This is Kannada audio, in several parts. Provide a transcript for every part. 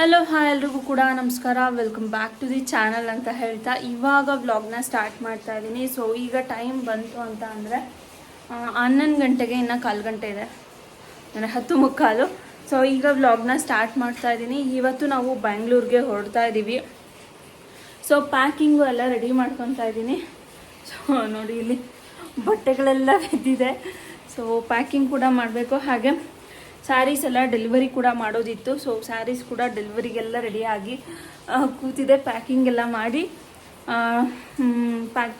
ಹಲೋ ಹಾಯ್ ಎಲ್ರಿಗೂ ಕೂಡ ನಮಸ್ಕಾರ. Welcome back to the channel ಅಂತ ಹೇಳ್ತಾ ಇವಾಗ ವ್ಲಾಗ್ನ ಸ್ಟಾರ್ಟ್ ಮಾಡ್ತಾ ಇದ್ದೀನಿ. ಸೊ ಈಗ ಟೈಮ್ ಬಂತು ಅಂತ ಅಂದರೆ ಹನ್ನೊಂದು ಗಂಟೆಗೆ ಇನ್ನು ಕಾಲು ಗಂಟೆ ಇದೆ. ಅಂದರೆ ಹತ್ತು ಮುಕ್ಕಾಲು. ಸೊ ಈಗ ವ್ಲಾಗ್ನ ಸ್ಟಾರ್ಟ್ ಮಾಡ್ತಾ ಇದ್ದೀನಿ. ಇವತ್ತು ನಾವು ಬೆಂಗಳೂರಿಗೆ ಹೊರಡ್ತಾ ಇದ್ದೀವಿ ಸೊ ಪ್ಯಾಕಿಂಗು ಎಲ್ಲ ರೆಡಿ ಮಾಡ್ಕೊತಾ ಇದ್ದೀನಿ. ಸೊ ನೋಡಿ ಇಲ್ಲಿ ಬಟ್ಟೆಗಳೆಲ್ಲ ಬಿದ್ದಿದೆ. ಸೊ ಪ್ಯಾಕಿಂಗ್ ಕೂಡ ಮಾಡಬೇಕು. ಹಾಗೆ ಸ್ಯಾರೀಸ್ ಎಲ್ಲ ಡೆಲಿವರಿ ಕೂಡ ಮಾಡೋದಿತ್ತು. ಸೊ ಸ್ಯಾರೀಸ್ ಕೂಡ ಡೆಲಿವರಿಗೆಲ್ಲ ರೆಡಿಯಾಗಿ ಕೂತಿದೆ. ಪ್ಯಾಕಿಂಗ್ ಎಲ್ಲ ಮಾಡಿ ಪ್ಯಾಕ್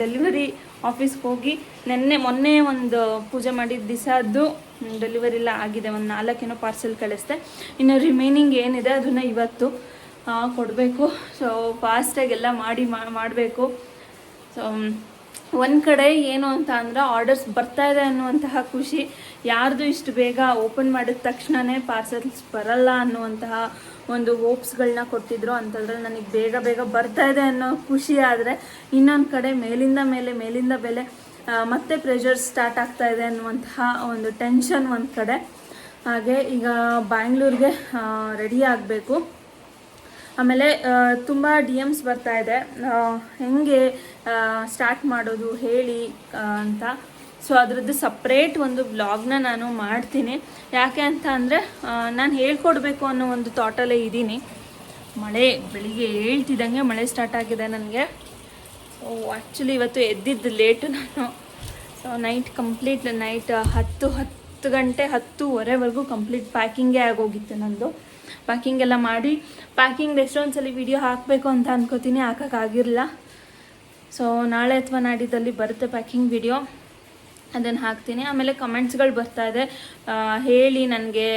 ಡೆಲಿವರಿ ಆಫೀಸ್ಗೆ ಹೋಗಿ ನಿನ್ನೆ, ಮೊನ್ನೆ ಒಂದು ಪೂಜೆ ಮಾಡಿದ ದಿವಸದ್ದು ಡೆಲಿವರಿ ಎಲ್ಲ ಆಗಿದೆ. ಒಂದು ನಾಲ್ಕೇನೋ ಪಾರ್ಸೆಲ್ ಕಳಿಸ್ದೆ. ಇನ್ನು ರಿಮೈನಿಂಗ್ ಏನಿದೆ ಅದನ್ನು ಇವತ್ತು ಕೊಡಬೇಕು. ಸೊ ಫಾಸ್ಟಾಗಿ ಎಲ್ಲ ಮಾಡಿ ಮಾಡಬೇಕು. ಸೊ ಒಂದು ಕಡೆ ಏನು ಅಂತ ಅಂದ್ರೆ ಆರ್ಡರ್ಸ್ ಬರ್ತಾ ಇದೆ ಅನ್ನುವಂತಹ ಖುಷಿ. ಯಾರ್ದು ಇಷ್ಟು ಬೇಗ ಓಪನ್ ಮಾಡಿದ ತಕ್ಷಣವೇ ಪಾರ್ಸಲ್ಸ್ ಬರಲ್ಲ ಅನ್ನುವಂತಹ ಒಂದು ಹೋಪ್ಸ್ಗಳನ್ನ ಕೊಟ್ಟಿದ್ರು. ಅಂಥದ್ರಲ್ಲಿ ನನಗೆ ಬೇಗ ಬೇಗ ಬರ್ತಾ ಇದೆ ಅನ್ನೋ ಖುಷಿ ಆದರೆ ಇನ್ನೊಂದು ಕಡೆ ಮೇಲಿಂದ ಮೇಲೆ, ಮೇಲಿಂದ ಬೆಲೆ ಮತ್ತೆ ಪ್ರೆಷರ್ ಸ್ಟಾರ್ಟ್ ಆಗ್ತಾ ಇದೆ ಅನ್ನುವಂತಹ ಒಂದು ಟೆನ್ಷನ್ ಒಂದು ಕಡೆ. ಹಾಗೆ ಈಗ ಬ್ಯಾಂಗ್ಳೂರ್ಗೆ ರೆಡಿ ಆಗಬೇಕು. ಆಮೇಲೆ ತುಂಬ ಡಿ ಎಮ್ಸ್ ಬರ್ತಾ ಇದೆ. ಹೆಂಗೆ ಸ್ಟಾರ್ಟ್ ಮಾಡೋದು ಹೇಳಿ ಅಂತ. ಸೊ ಅದರದ್ದು ಸಪ್ರೇಟ್ ಒಂದು ಬ್ಲಾಗ್ನ ನಾನು ಮಾಡ್ತೀನಿ. ಯಾಕೆ ಅಂತ ಅಂದರೆ ನಾನು ಹೇಳ್ಕೊಡ್ಬೇಕು ಅನ್ನೋ ಒಂದು ಥಾಟಲ್ಲೇ ಇದ್ದೀನಿ. ಮಳೆ, ಬೆಳಿಗ್ಗೆ ಹೇಳ್ತಿದ್ದಂಗೆ ಮಳೆ ಸ್ಟಾರ್ಟ್ ಆಗಿದೆ ನನಗೆ. ಸೊ ಆ್ಯಕ್ಚುಲಿ ಇವತ್ತು ಎದ್ದಿದ್ದು ಲೇಟು ನಾನು. ಸೊ ನೈಟ್ ಕಂಪ್ಲೀಟ್ ನೈಟ್ ಹತ್ತು ಹತ್ತು ಗಂಟೆ ಹತ್ತುವರೆವರೆಗೂ ಕಂಪ್ಲೀಟ್ ಪ್ಯಾಕಿಂಗೇ ಆಗೋಗಿತ್ತು ನಂದು. ಪ್ಯಾಕಿಂಗ್ ಎಲ್ಲ ಮಾಡಿ ಪ್ಯಾಕಿಂಗ್ ಎಷ್ಟೊಂದ್ಸಲಿ ವಿಡಿಯೋ ಹಾಕಬೇಕು ಅಂತ ಅನ್ಕೋತೀನಿ ಹಾಕೋಕ್ಕಾಗಿರಲಿಲ್ಲ ಸೊ ನಾಳೆ ಅಥವಾ ನಾಡಿದ್ದಲ್ಲಿ ಬರುತ್ತೆ ಪ್ಯಾಕಿಂಗ್ ವಿಡಿಯೋ ಅದನ್ನು ಹಾಕ್ತೀನಿ. ಆಮೇಲೆ ಕಮೆಂಟ್ಸ್ಗಳು ಬರ್ತಾ ಇದೆ. ಹೇಳಿ ನನಗೆ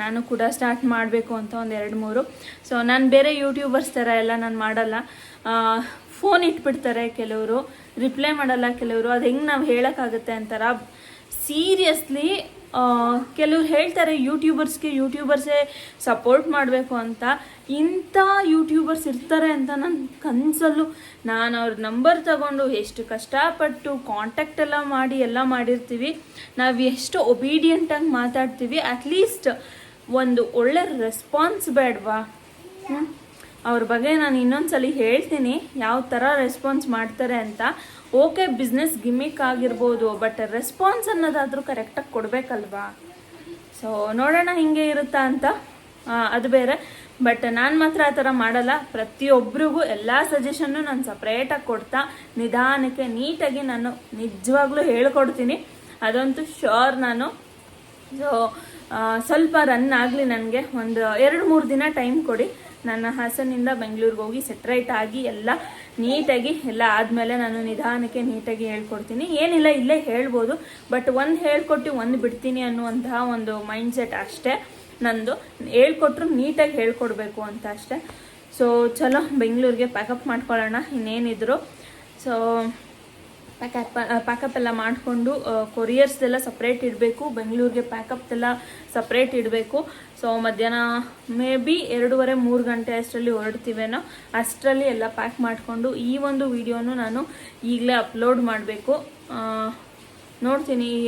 ನಾನು ಕೂಡ ಸ್ಟಾರ್ಟ್ ಮಾಡಬೇಕು ಅಂತ ಒಂದು ಎರಡು ಮೂರು. ಸೊ ನಾನು ಬೇರೆ ಯೂಟ್ಯೂಬರ್ಸ್ ಥರ ಎಲ್ಲ ನಾನು ಮಾಡಲ್ಲ. ಫೋನ್ ಇಟ್ಬಿಡ್ತಾರೆ ಕೆಲವರು ರಿಪ್ಲೈ ಮಾಡಲ್ಲ ಕೆಲವರು. ಅದು ಹೆಂಗೆ ನಾವು ಹೇಳೋಕ್ಕಾಗುತ್ತೆ ಅಂತಾರ? ಸೀರಿಯಸ್ಲಿ ಕೆಲವ್ರು ಹೇಳ್ತಾರೆ ಯೂಟ್ಯೂಬರ್ಸ್ಗೆ ಯೂಟ್ಯೂಬರ್ಸೇ ಸಪೋರ್ಟ್ ಮಾಡಬೇಕು ಅಂತ. ಇಂಥ ಯೂಟ್ಯೂಬರ್ಸ್ ಇರ್ತಾರೆ ಅಂತ ನನ್ನ ಕನಸಲ್ಲೂ. ನಾನು ಅವ್ರ ನಂಬರ್ ತಗೊಂಡು ಎಷ್ಟು ಕಷ್ಟಪಟ್ಟು ಕಾಂಟ್ಯಾಕ್ಟ್ ಎಲ್ಲ ಮಾಡಿ, ಎಲ್ಲ ಮಾಡಿರ್ತೀವಿ. ನಾವು ಎಷ್ಟು ಒಬೀಡಿಯಂಟಾಗಿ ಮಾತಾಡ್ತೀವಿ. ಅಟ್ಲೀಸ್ಟ್ ಒಂದು ಒಳ್ಳೆ ರೆಸ್ಪಾನ್ಸ್ ಬೇಡವಾ? ಅವ್ರ ಬಗ್ಗೆ ನಾನು ಇನ್ನೊಂದ್ಸಲಿ ಹೇಳ್ತೀನಿ. ಯಾವ ಥರ ರೆಸ್ಪಾನ್ಸ್ ಮಾಡ್ತಾರೆ ಅಂತ. ಓಕೆ ಬಿಸ್ನೆಸ್ ಗಿಮಿಕ್ ಆಗಿರ್ಬೋದು, ಬಟ್ ರೆಸ್ಪಾನ್ಸ್ ಅನ್ನೋದಾದರೂ ಕರೆಕ್ಟಾಗಿ ಕೊಡಬೇಕಲ್ವಾ? ಸೊ ನೋಡೋಣ ಹಿಂಗೆ ಇರುತ್ತಾ ಅಂತ? ಅದು ಬೇರೆ. ಬಟ್ ನಾನು ಮಾತ್ರ ಆ ಥರ ಮಾಡಲ್ಲ. ಪ್ರತಿಯೊಬ್ಬರಿಗೂ ಎಲ್ಲ ಸಜೆಷನ್ನು ನಾನು ಸಪ್ರೇಟಾಗಿ ಕೊಡ್ತಾ, ನಿಧಾನಕ್ಕೆ, ನೀಟಾಗಿ ನಾನು ನಿಜವಾಗ್ಲೂ ಹೇಳ್ಕೊಡ್ತೀನಿ. ಅದಂತೂ ಶೋರ್ ನಾನು. ಸೊ ಸ್ವಲ್ಪ ರನ್ ಆಗಲಿ ನನಗೆ. ಒಂದು ಎರಡು ಮೂರು ದಿನ ಟೈಮ್ ಕೊಡಿ. ನನ್ನ ಹಾಸನಿಂದ ಬೆಂಗಳೂರಿಗೆ ಹೋಗಿ ಸೆಟ್ರೈಟ್ ಆಗಿ ಎಲ್ಲ ನೀಟಾಗಿ, ಎಲ್ಲ ಆದಮೇಲೆ ನಾನು ನಿಧಾನಕ್ಕೆ ನೀಟಾಗಿ ಹೇಳ್ಕೊಡ್ತೀನಿ. ಏನಿಲ್ಲ, ಇಲ್ಲೇ ಹೇಳ್ಬೋದು. ಬಟ್ ಒಂದು ಹೇಳ್ಕೊಟ್ಟು ಒಂದು ಬಿಡ್ತೀನಿ ಅನ್ನುವಂತಹ ಒಂದು ಮೈಂಡ್ ಸೆಟ್ ಅಷ್ಟೇ ನಂದು. ಹೇಳ್ಕೊಟ್ರು ನೀಟಾಗಿ ಹೇಳ್ಕೊಡ್ಬೇಕು ಅಂತ ಅಷ್ಟೇ. ಸೊ ಚಲೋ, ಬೆಂಗಳೂರಿಗೆ ಪ್ಯಾಕಪ್ ಮಾಡ್ಕೊಳ್ಳೋಣ ಇನ್ನೇನಿದ್ರು. ಸೊ ಪ್ಯಾಕಪ್ ಪ್ಯಾಕಪ್ ಎಲ್ಲ ಮಾಡಿಕೊಂಡು ಕೊರಿಯರ್ಸ್ದೆಲ್ಲ ಸಪ್ರೇಟ್ ಇಡಬೇಕು ಬೆಂಗಳೂರಿಗೆ ಪ್ಯಾಕಪ್ದೆಲ್ಲ ಸಪ್ರೇಟ್ ಇಡಬೇಕು. ಸೊ ಮಧ್ಯಾಹ್ನ ಮೇ ಬಿ ಎರಡೂವರೆ, ಮೂರು ಗಂಟೆ ಅಷ್ಟರಲ್ಲಿ ಹೊರಡ್ತೀವೇನೋ ಅಷ್ಟರಲ್ಲಿ ಎಲ್ಲ ಪ್ಯಾಕ್ ಮಾಡಿಕೊಂಡು ಈ ಒಂದು ವಿಡಿಯೋನು ನಾನು ಈಗಲೇ ಅಪ್ಲೋಡ್ ಮಾಡಬೇಕು. ನೋಡ್ತೀನಿ, ಈ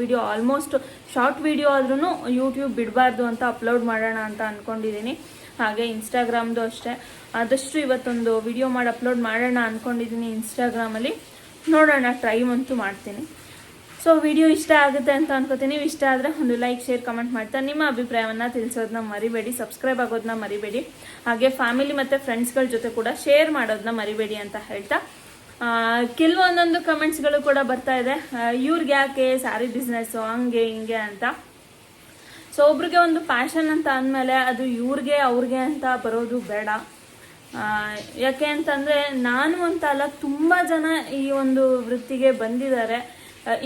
ವಿಡಿಯೋ ಆಲ್ಮೋಸ್ಟ್ ಶಾರ್ಟ್ ವಿಡಿಯೋ ಆದ್ರೂ ಯೂಟ್ಯೂಬ್ ಬಿಡಬಾರ್ದು ಅಂತ ಅಪ್ಲೋಡ್ ಮಾಡೋಣ ಅಂತ ಅಂದ್ಕೊಂಡಿದ್ದೀನಿ ಹಾಗೆ ಇನ್ಸ್ಟಾಗ್ರಾಮ್ದು ಅಷ್ಟೇ. ಆದಷ್ಟು ಇವತ್ತೊಂದು ವಿಡಿಯೋ ಮಾಡಿ ಅಪ್ಲೋಡ್ ಮಾಡೋಣ ಅಂದ್ಕೊಂಡಿದ್ದೀನಿ ಇನ್ಸ್ಟಾಗ್ರಾಮಲ್ಲಿ ನೋಡೋಣ ಟ್ರೈ ಅಂತೂ ಮಾಡ್ತೀನಿ. ಸೊ ವಿಡಿಯೋ ಇಷ್ಟ ಆಗುತ್ತೆ ಅಂತ ಅನ್ಕೋತೀನಿ. ಇಷ್ಟ ಆದರೆ ಒಂದು ಲೈಕ್ ಶೇರ್ ಕಮೆಂಟ್ ಮಾಡ್ತಾ ನಿಮ್ಮ ಅಭಿಪ್ರಾಯವನ್ನು ತಿಳಿಸೋದನ್ನ ಮರಿಬೇಡಿ ಸಬ್ಸ್ಕ್ರೈಬ್ ಆಗೋದನ್ನ ಮರಿಬೇಡಿ. ಹಾಗೆ ಫ್ಯಾಮಿಲಿ ಮತ್ತು ಫ್ರೆಂಡ್ಸ್ಗಳ ಜೊತೆ ಕೂಡ ಶೇರ್ ಮಾಡೋದನ್ನ ಮರಿಬೇಡಿ ಅಂತ ಹೇಳ್ತಾ. ಕೆಲವೊಂದೊಂದು ಕಮೆಂಟ್ಸ್ಗಳು ಕೂಡ ಬರ್ತಾ ಇದೆ. ಇವ್ರಿಗೆ ಯಾಕೆ ಸ್ಯಾರಿ ಬಿಸ್ನೆಸ್ಸು ಹಂಗೆ, ಹಿಂಗೆ ಅಂತ. ಸೊ ಒಬ್ರಿಗೆ ಒಂದು ಪ್ಯಾಷನ್ ಅಂತ ಅಂದಮೇಲೆ ಅದು ಇವ್ರಿಗೆ, ಅವ್ರಿಗೆ ಅಂತ ಬರೋದು ಬೇಡ. ಯಾಕೆ ಅಂತಂದರೆ ನಾನು ಅಂತ ಅಲ್ಲ, ತುಂಬ ಜನ ಈ ಒಂದು ವೃತ್ತಿಗೆ ಬಂದಿದ್ದಾರೆ.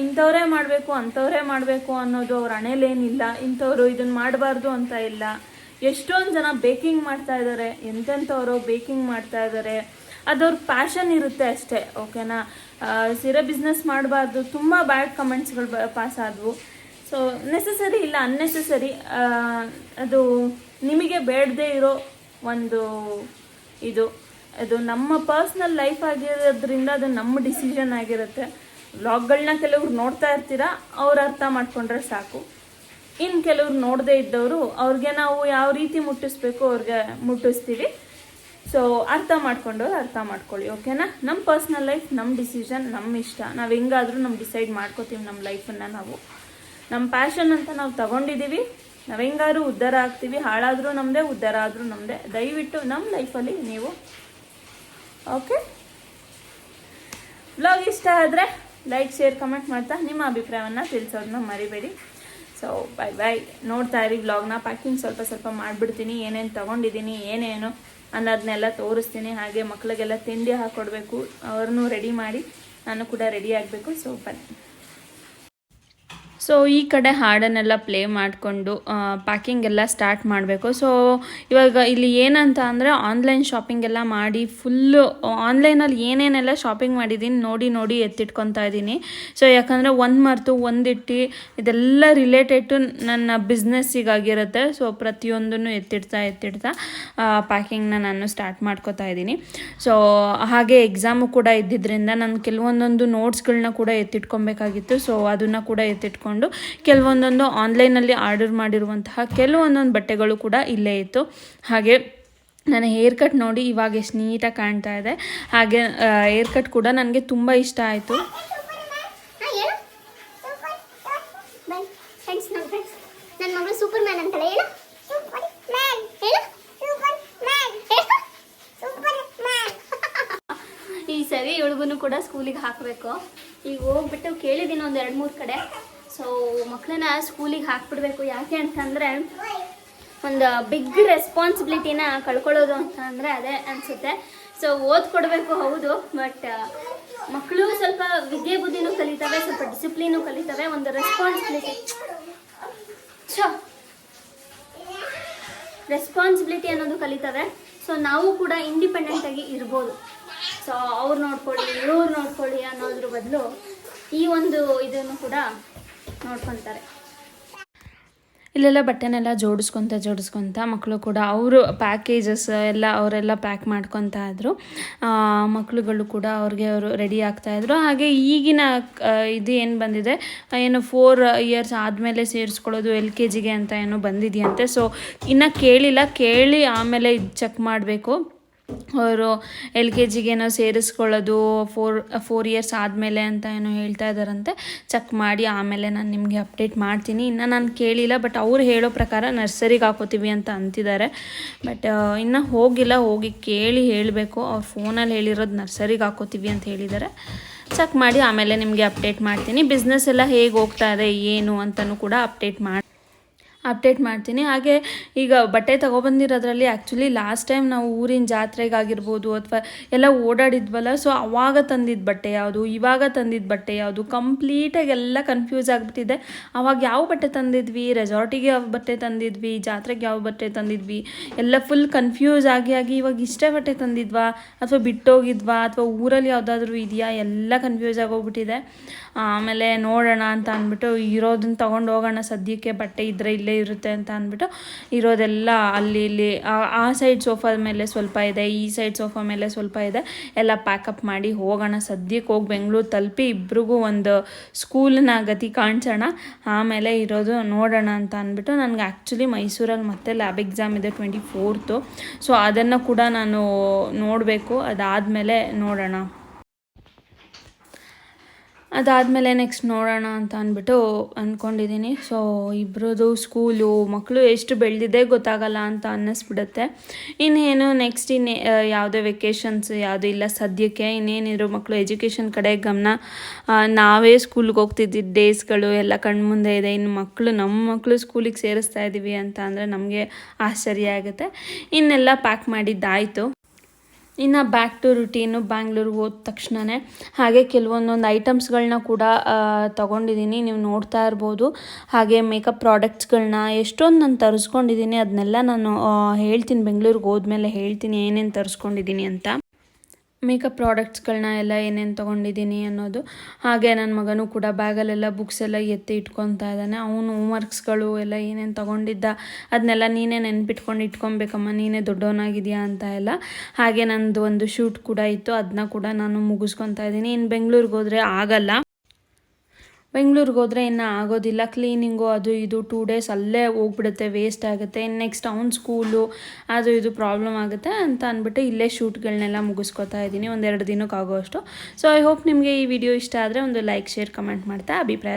ಇಂಥವರೇ ಮಾಡಬೇಕು, ಅಂಥವ್ರೇ ಮಾಡಬೇಕು ಅನ್ನೋದು ಅವ್ರ ಹಣೆಲೇನಿಲ್ಲ ಇಂಥವ್ರು ಇದನ್ನು ಮಾಡಬಾರ್ದು ಅಂತ ಇಲ್ಲ. ಎಷ್ಟೊಂದು ಜನ ಬೇಕಿಂಗ್ ಮಾಡ್ತಾ ಇದ್ದಾರೆ ಎಂತೆಂಥವ್ರು ಬೇಕಿಂಗ್ ಮಾಡ್ತಾ ಇದ್ದಾರೆ ಅದವ್ರ ಪ್ಯಾಷನ್ ಇರುತ್ತೆ ಅಷ್ಟೇ, ಓಕೆನಾ? ಸಿರೆ ಸೀರೆ ಬಿಸ್ನೆಸ್ ಮಾಡಬಾರ್ದು, ತುಂಬ ಬ್ಯಾಡ್ ಕಮೆಂಟ್ಸ್ಗಳು ಪಾಸ್ ಆದವು. ಸೊ ನೆಸಸರಿ ಇಲ್ಲ ಅನ್ನೆಸೆಸರಿ ಅದು ನಿಮಗೆ ಬೇಡದೇ ಇರೋ ಒಂದು ಇದು. ಅದು ನಮ್ಮ ಪರ್ಸ್ನಲ್ ಲೈಫ್ ಆಗಿರೋದ್ರಿಂದ ಅದು ನಮ್ಮ ಡಿಸಿಷನ್ ಆಗಿರುತ್ತೆ. ವ್ಲಾಗ್ಗಳನ್ನ ಕೆಲವ್ರು ನೋಡ್ತಾ ಇರ್ತೀರಾ, ಅವ್ರು ಅರ್ಥ ಮಾಡ್ಕೊಂಡ್ರೆ ಸಾಕು. ಇನ್ನು ಕೆಲವ್ರು ನೋಡದೇ ಇದ್ದವರು, ಅವ್ರಿಗೆ ನಾವು ಯಾವ ರೀತಿ ಮುಟ್ಟಿಸ್ಬೇಕು ಅವ್ರಿಗೆ ಮುಟ್ಟಿಸ್ತೀವಿ. ಸೊ ಅರ್ಥ ಮಾಡ್ಕೊಂಡವ್ರು ಅರ್ಥ ಮಾಡ್ಕೊಳ್ಳಿ ಓಕೆನಾ ನಮ್ಮ ಪರ್ಸ್ನಲ್ ಲೈಫ್ ನಮ್ಮ ಡಿಸಿಷನ್ ನಮ್ಮ ಇಷ್ಟ. ನಾವು ಹೆಂಗಾದ್ರೂ ನಮ್ಮ ಡಿಸೈಡ್ ಮಾಡ್ಕೋತೀವಿ ನಮ್ಮ ಲೈಫನ್ನು ನಾವು. ನಮ್ಮ ಪ್ಯಾಷನ್ ಅಂತ ನಾವು ತಗೊಂಡಿದ್ದೀವಿ ನಾವು ಹೆಂಗಾದ್ರೂ ಉದ್ಧಾರ ಆಗ್ತೀವಿ, ಹಾಳಾದರೂ ನಮ್ಮದೇ ಉದ್ಧಾರ ಆದರೂ ನಮ್ಮದೇ ದಯವಿಟ್ಟು ನಮ್ಮ ಲೈಫಲ್ಲಿ ನೀವು ಓಕೆ ಬ್ಲಾಗ್ ಇಷ್ಟ ಆದರೆ ಲೈಕ್ ಶೇರ್ ಕಮೆಂಟ್ ಮಾಡ್ತಾ ನಿಮ್ಮ ಅಭಿಪ್ರಾಯವನ್ನು ತಿಳಿಸೋದನ್ನ ಮರಿಬೇಡಿ. ಸೊ ಬೈ ಬೈ ನೋಡ್ತಾ ಇರಿ ಬ್ಲಾಗ್ನ ಪ್ಯಾಕಿಂಗ್ ಸ್ವಲ್ಪ ಸ್ವಲ್ಪ ಮಾಡಿಬಿಡ್ತೀನಿ, ಏನೇನು ತೊಗೊಂಡಿದ್ದೀನಿ ಏನೇನು ಅನ್ನೋದನ್ನೆಲ್ಲ ತೋರಿಸ್ತೀನಿ. ಹಾಗೆ ಮಕ್ಕಳಿಗೆಲ್ಲ ತಿಂಡಿ ಹಾಕ್ಕೊಡ್ಬೇಕು ಅವ್ರನ್ನೂ ರೆಡಿ ಮಾಡಿ, ನಾನು ಕೂಡ ರೆಡಿ ಆಗಬೇಕು. ಸೊ ಬನ್ನಿ ಸೊ ಈ ಕಡೆ ಹಾಡನ್ನೆಲ್ಲ ಪ್ಲೇ ಮಾಡಿಕೊಂಡು ಪ್ಯಾಕಿಂಗ್ ಎಲ್ಲ ಸ್ಟಾರ್ಟ್ ಮಾಡಬೇಕು. ಸೊ ಇವಾಗ ಇಲ್ಲಿ ಏನಂತ ಅಂದರೆ ಆನ್ಲೈನ್ ಶಾಪಿಂಗ್ ಎಲ್ಲ ಮಾಡಿ ಫುಲ್ಲು ಆನ್ಲೈನಲ್ಲಿ ಏನೇನೆಲ್ಲ ಶಾಪಿಂಗ್ ಮಾಡಿದ್ದೀನಿ ನೋಡಿ ನೋಡಿ ಎತ್ತಿಟ್ಕೊತಾ ಇದ್ದೀನಿ ಸೊ ಯಾಕಂದರೆ ಒಂದು ಮರೆತು ಒಂದಿಟ್ಟು ಇದೆಲ್ಲ ರಿಲೇಟೆಡ್ ಟು ನನ್ನ ಬಿಸ್ನೆಸ್ಸಿಗಾಗಿರುತ್ತೆ ಸೊ ಪ್ರತಿಯೊಂದನ್ನು ಎತ್ತಿಡ್ತಾ ಎತ್ತಿಡ್ತಾ ಪ್ಯಾಕಿಂಗ್ನ ನಾನು ಸ್ಟಾರ್ಟ್ ಮಾಡ್ಕೋತಾ ಇದ್ದೀನಿ ಸೊ ಹಾಗೆ ಎಕ್ಸಾಮು ಕೂಡ ಇದ್ದಿದ್ದರಿಂದ ನಾನು ಕೆಲವೊಂದೊಂದು ನೋಟ್ಸ್ಗಳನ್ನ ಕೂಡ ಎತ್ತಿಟ್ಕೊಬೇಕಾಗಿತ್ತು. ಸೊ ಅದನ್ನು ಕೂಡ ಎತ್ತಿಟ್ಕೊಂಡು ಕೆಲವೊಂದೊಂದು ಆನ್ಲೈನಲ್ಲಿ ಆರ್ಡರ್ ಮಾಡಿರುವಂತಹ ಕೆಲವೊಂದೊಂದು ಬಟ್ಟೆಗಳು ಕೂಡ ಇಲ್ಲೇ ಇತ್ತು. ಹಾಗೆ ನನ್ನ ಹೇರ್ ಕಟ್ ನೋಡಿ ಇವಾಗ ಎಷ್ಟು ನೀಟಾಗಿ ಕಾಣ್ತಾ ಇದೆ. ಹಾಗೆ ಹೇರ್ ಕಟ್ ಕೂಡ ನನಗೆ ತುಂಬ ಇಷ್ಟ ಆಯಿತು. ಈ ಸರಿ ಇವಳಿಗೂ ಕೂಡ ಸ್ಕೂಲಿಗೆ ಹಾಕಬೇಕು. ಈಗ ಹೋಗ್ಬಿಟ್ಟು ಕೇಳಿದ್ದೀನಿ ಒಂದು ಎರಡು ಮೂರು ಕಡೆ. ಸೊ ಮಕ್ಕಳನ್ನ ಸ್ಕೂಲಿಗೆ ಹಾಕ್ಬಿಡ್ಬೇಕು. ಯಾಕೆ ಅಂತಂದರೆ, ಒಂದು ಬಿಗ್ ರೆಸ್ಪಾನ್ಸಿಬಿಲಿಟಿನ ಕಳ್ಕೊಳ್ಳೋದು ಅಂತ ಅಂದರೆ ಅದೇ ಅನಿಸುತ್ತೆ. ಸೊ ಓದ್ಕೊಡ್ಬೇಕು ಹೌದು ಬಟ್ ಮಕ್ಕಳು ಸ್ವಲ್ಪ ವಿದ್ಯೆ ಬುದ್ಧಿನೂ ಕಲಿತವೆ, ಸ್ವಲ್ಪ ಡಿಸಿಪ್ಲಿನೂ ಕಲಿತವೆ, ಒಂದು ರೆಸ್ಪಾನ್ಸಿಬಿಲಿಟಿ ಸೊ ರೆಸ್ಪಾನ್ಸಿಬಿಲಿಟಿ ಅನ್ನೋದು ಕಲಿತವೆ. ಸೊ ನಾವು ಕೂಡ ಇಂಡಿಪೆಂಡೆಂಟ್ ಆಗಿ ಇರ್ಬೋದು. ಸೊ ಅವ್ರು ನೋಡ್ಕೊಳ್ಳಿ, ಇವ್ರು ನೋಡ್ಕೊಳ್ಳಿ ಅನ್ನೋದ್ರ ಬದಲು ಈ ಒಂದು ಇದನ್ನು ಕೂಡ ನೋಡ್ಕೊತಾರೆ. ಇಲ್ಲೆಲ್ಲ ಬಟ್ಟೆನೆಲ್ಲ ಜೋಡಿಸ್ಕೊತ ಜೋಡಿಸ್ಕೊತ ಮಕ್ಕಳು ಕೂಡ ಅವರು ಪ್ಯಾಕೇಜಸ್ ಎಲ್ಲ ಅವರೆಲ್ಲ ಪ್ಯಾಕ್ ಮಾಡ್ಕೊತಾ ಇದ್ರು. ಮಕ್ಕಳುಗಳು ಕೂಡ ಅವ್ರಿಗೆ ಅವರು ರೆಡಿ ಆಗ್ತಾಯಿದ್ರು ಹಾಗೆ ಈಗಿನ ಇದು ಏನು ಬಂದಿದೆ? ಏನು ಫೋರ್ ಇಯರ್ಸ್ ಆದಮೇಲೆ ಸೇರಿಸ್ಕೊಳ್ಳೋದು ಎಲ್ ಕೆ ಜಿಗೆ ಅಂತ ಏನೋ ಬಂದಿದೆಯಂತೆ. ಸೊ ಇನ್ನು ಕೇಳಿಲ್ಲ. ಕೇಳಿ ಆಮೇಲೆ ಇದು ಚೆಕ್ ಮಾಡಬೇಕು. ಅವರು ಎಲ್ ಕೆ ಜಿಗೇನೋ ಸೇರಿಸ್ಕೊಳ್ಳೋದು ಫೋರ್ ಫೋರ್ ಇಯರ್ಸ್ ಆದಮೇಲೆ ಅಂತ ಏನೋ ಹೇಳ್ತಾ ಇದ್ದಾರಂತೆ. ಚೆಕ್ ಮಾಡಿ, ಆಮೇಲೆ ನಾನು ನಿಮಗೆ ಅಪ್ಡೇಟ್ ಮಾಡ್ತೀನಿ. ಇನ್ನು ನಾನು ಕೇಳಿಲ್ಲ ಬಟ್ ಅವ್ರು ಹೇಳೋ ಪ್ರಕಾರ ನರ್ಸರಿಗೆ ಹಾಕೋತೀವಿ ಅಂತ ಅಂತಿದ್ದಾರೆ. ಬಟ್ ಇನ್ನು ಹೋಗಿಲ್ಲ, ಹೋಗಿ ಕೇಳಿ ಹೇಳಬೇಕು. ಅವ್ರು ಫೋನಲ್ಲಿ ಹೇಳಿರೋದು ನರ್ಸರಿಗೆ ಹಾಕೋತೀವಿ ಅಂತ ಹೇಳಿದ್ದಾರೆ. ಚೆಕ್ ಮಾಡಿ, ಆಮೇಲೆ ನಿಮಗೆ ಅಪ್ಡೇಟ್ ಮಾಡ್ತೀನಿ. ಬಿಸ್ನೆಸ್ ಎಲ್ಲ ಹೇಗೆ ಹೋಗ್ತಾ ಇದೆ, ಏನು ಅಂತಲೂ ಕೂಡ ಅಪ್ಡೇಟ್ ಮಾಡಿ ಅಪ್ಡೇಟ್ ಮಾಡ್ತೀನಿ. ಹಾಗೆ ಈಗ ಬಟ್ಟೆ ತೊಗೊಬಂದಿರೋದ್ರಲ್ಲಿ ಆ್ಯಕ್ಚುಲಿ ಲಾಸ್ಟ್ ಟೈಮ್ ನಾವು ಊರಿನ ಜಾತ್ರೆಗಾಗಿರ್ಬೋದು ಅಥವಾ ಎಲ್ಲ ಓಡಾಡಿದ್ವಲ್ಲ ಸೊ ಅವಾಗ ತಂದಿದ್ದ ಬಟ್ಟೆ ಯಾವುದು, ಇವಾಗ ತಂದಿದ್ದ ಬಟ್ಟೆ ಯಾವುದು ಕಂಪ್ಲೀಟಾಗಿ ಎಲ್ಲ ಕನ್ಫ್ಯೂಸ್ ಆಗಿಬಿಟ್ಟಿದೆ. ಅವಾಗ ಯಾವ ಬಟ್ಟೆ ತಂದಿದ್ವಿ ರೆಸಾರ್ಟಿಗೆ ಯಾವ ಬಟ್ಟೆ ತಂದಿದ್ವಿ, ಜಾತ್ರೆಗೆ ಯಾವ ಬಟ್ಟೆ ತಂದಿದ್ವಿ, ಎಲ್ಲ ಫುಲ್ ಕನ್ಫ್ಯೂಸ್ ಆಗಿ ಆಗಿ ಇವಾಗ ಇಷ್ಟೇ ಬಟ್ಟೆ ತಂದಿದ್ವಾ, ಅಥವಾ ಬಿಟ್ಟೋಗಿದ್ವಾ, ಅಥವಾ ಊರಲ್ಲಿ ಯಾವುದಾದ್ರೂ ಇದೆಯಾ, ಎಲ್ಲ ಕನ್ಫ್ಯೂಸ್ ಆಗೋಗ್ಬಿಟ್ಟಿದೆ. ಆಮೇಲೆ ನೋಡೋಣ ಅಂತ ಅಂದ್ಬಿಟ್ಟು ಇರೋದನ್ನ ತೊಗೊಂಡು ಹೋಗೋಣ, ಸದ್ಯಕ್ಕೆ ಬಟ್ಟೆ ಇದ್ದರೆ ಇಲ್ಲೇ ಇರುತ್ತೆ ಅಂತ ಅಂದ್ಬಿಟ್ಟು ಇರೋದೆಲ್ಲ ಅಲ್ಲಿ ಇಲ್ಲಿ, ಆ- ಆ ಸೈಡ್ ಸೋಫಾದ ಮೇಲೆ ಸ್ವಲ್ಪ ಇದೆ, ಈ ಸೈಡ್ ಸೋಫಾ ಮೇಲೆ ಸ್ವಲ್ಪ ಇದೆ. ಎಲ್ಲ ಪ್ಯಾಕಪ್ ಮಾಡಿ ಹೋಗೋಣ. ಸದ್ಯಕ್ಕೆ ಹೋಗಿ ಬೆಂಗಳೂರು ತಲುಪಿ ಇಬ್ರಿಗೂ ಒಂದು ಸ್ಕೂಲ್ನ ಗತಿ ಕಾಣಿಸೋಣ. ಆಮೇಲೆ ಇರೋದು ನೋಡೋಣ ಅಂತ ಅಂದ್ಬಿಟ್ಟು ನನಗೆ ಆ್ಯಕ್ಚುಲಿ ಮೈಸೂರಲ್ಲಿ ಮತ್ತೆ ಲ್ಯಾಬ್ ಎಕ್ಸಾಮ್ ಇದೆ ಟ್ವೆಂಟಿ ಫೋರ್ತು ಸೊ ಅದನ್ನು ಕೂಡ ನಾನು ನೋಡಬೇಕು. ಅದಾದಮೇಲೆ ನೋಡೋಣ. ಅದಾದಮೇಲೆ ನೆಕ್ಸ್ಟ್ ನೋಡೋಣ ಅಂತ ಅಂದ್ಬಿಟ್ಟು ಅಂದ್ಕೊಂಡಿದ್ದೀನಿ ಸೊ ಇಬ್ಬರದು ಸ್ಕೂಲು ಮಕ್ಕಳು ಎಷ್ಟು ಬೆಳೆದಿದೆ ಗೊತ್ತಾಗಲ್ಲ ಅಂತ ಅನ್ನಿಸ್ಬಿಡುತ್ತೆ. ಇನ್ನೇನು ನೆಕ್ಸ್ಟ್ ಇನ್ನೇ ಯಾವುದೇ ವೆಕೇಷನ್ಸ್ ಯಾವುದೂ ಇಲ್ಲ ಸದ್ಯಕ್ಕೆ. ಇನ್ನೇನಿದ್ರು ಮಕ್ಕಳು ಎಜುಕೇಷನ್ ಕಡೆ ಗಮನ ನಾವೇ ಸ್ಕೂಲ್ಗೆ ಹೋಗ್ತಿದ್ದಿದ್ದ ಡೇಸ್ಗಳು ಎಲ್ಲ ಕಣ್ಮುಂದೆ ಇದೆ. ಇನ್ನು ಮಕ್ಕಳು ನಮ್ಮ ಮಕ್ಕಳು ಸ್ಕೂಲಿಗೆ ಸೇರಿಸ್ತಾ ಇದ್ದೀವಿ ಅಂತ ಅಂದರೆ ನಮಗೆ ಆಶ್ಚರ್ಯ ಆಗುತ್ತೆ. ಇನ್ನೆಲ್ಲ ಪ್ಯಾಕ್ ಮಾಡಿದ್ದಾಯಿತು. ಇನ್ನು ಬ್ಯಾಕ್ ಟು ರುಟೀನು ಬ್ಯಾಂಗ್ಳೂರಿಗೆ ಹೋದ ತಕ್ಷಣವೇ ಹಾಗೆ ಕೆಲವೊಂದೊಂದು ಐಟಮ್ಸ್ಗಳನ್ನ ಕೂಡ ತೊಗೊಂಡಿದ್ದೀನಿ ನೀವು ನೋಡ್ತಾ ಇರ್ಬೋದು. ಹಾಗೆ ಮೇಕಪ್ ಪ್ರಾಡಕ್ಟ್ಸ್ಗಳನ್ನ ಎಷ್ಟೊಂದು ನಾನು ತರಿಸ್ಕೊಂಡಿದ್ದೀನಿ ಅದನ್ನೆಲ್ಲ ನಾನು ಹೇಳ್ತೀನಿ. ಬೆಂಗಳೂರಿಗೆ ಹೋದ್ಮೇಲೆ ಹೇಳ್ತೀನಿ ಏನೇನು ತರಿಸ್ಕೊಂಡಿದ್ದೀನಿ ಅಂತ. ಮೇಕಪ್ ಪ್ರಾಡಕ್ಟ್ಸ್ಗಳನ್ನ ಎಲ್ಲ ಏನೇನು ತೊಗೊಂಡಿದ್ದೀನಿ ಅನ್ನೋದು, ಹಾಗೆ ನನ್ನ ಮಗನೂ ಕೂಡ ಬ್ಯಾಗಲ್ಲೆಲ್ಲ ಬುಕ್ಸ್ ಎಲ್ಲ ಎತ್ತಿ ಇಟ್ಕೊತಾ ಇದ್ದಾನೆ. ಅವನು ಹೋಮ್ವರ್ಕ್ಸ್ಗಳು ಎಲ್ಲ ಏನೇನು ತೊಗೊಂಡಿದ್ದ ಅದನ್ನೆಲ್ಲ ನೀನೇ ನೆನ್ಪಿಟ್ಕೊಂಡು ಇಟ್ಕೊಬೇಕಮ್ಮ, ನೀನೇ ದೊಡ್ಡವನಾಗಿದೆಯಾ ಅಂತ ಎಲ್ಲ. ಹಾಗೆ ನನ್ನದು ಒಂದು ಶೂಟ್ ಕೂಡ ಇತ್ತು ಅದನ್ನ ಕೂಡ ನಾನು ಮುಗಿಸ್ಕೊತಾ ಇದ್ದೀನಿ. ಇನ್ನು ಬೆಂಗಳೂರಿಗೆ ಹೋದರೆ ಆಗಲ್ಲ. ಬೆಂಗಳೂರಿಗೆ ಹೋದರೆ ಇನ್ನೂ ಆಗೋದಿಲ್ಲ. ಕ್ಲೀನಿಂಗು ಅದು ಇದು ಟೂ ಡೇಸ್ ಅಲ್ಲೇ ಹೋಗ್ಬಿಡುತ್ತೆ ವೇಸ್ಟ್ ಆಗುತ್ತೆ. ನೆಕ್ಸ್ಟ್ ಅವ್ನ ಸ್ಕೂಲು ಅದು ಇದು ಪ್ರಾಬ್ಲಮ್ ಆಗುತ್ತೆ ಅಂತ ಅಂದ್ಬಿಟ್ಟು ಇಲ್ಲೇ ಶೂಟ್ಗಳನ್ನೆಲ್ಲ ಮುಗಿಸ್ಕೊತಾ ಇದ್ದೀನಿ. ಒಂದೆರಡು ದಿನಕ್ಕೆ ಆಗೋಷ್ಟು ಸೊ ಐ ಹೋಪ್ ನಿಮಗೆ ಈ ವಿಡಿಯೋ ಇಷ್ಟ ಆದರೆ ಒಂದು ಲೈಕ್ ಶೇರ್ ಕಮೆಂಟ್ ಮಾಡ್ತಾ ಅಭಿಪ್ರಾಯ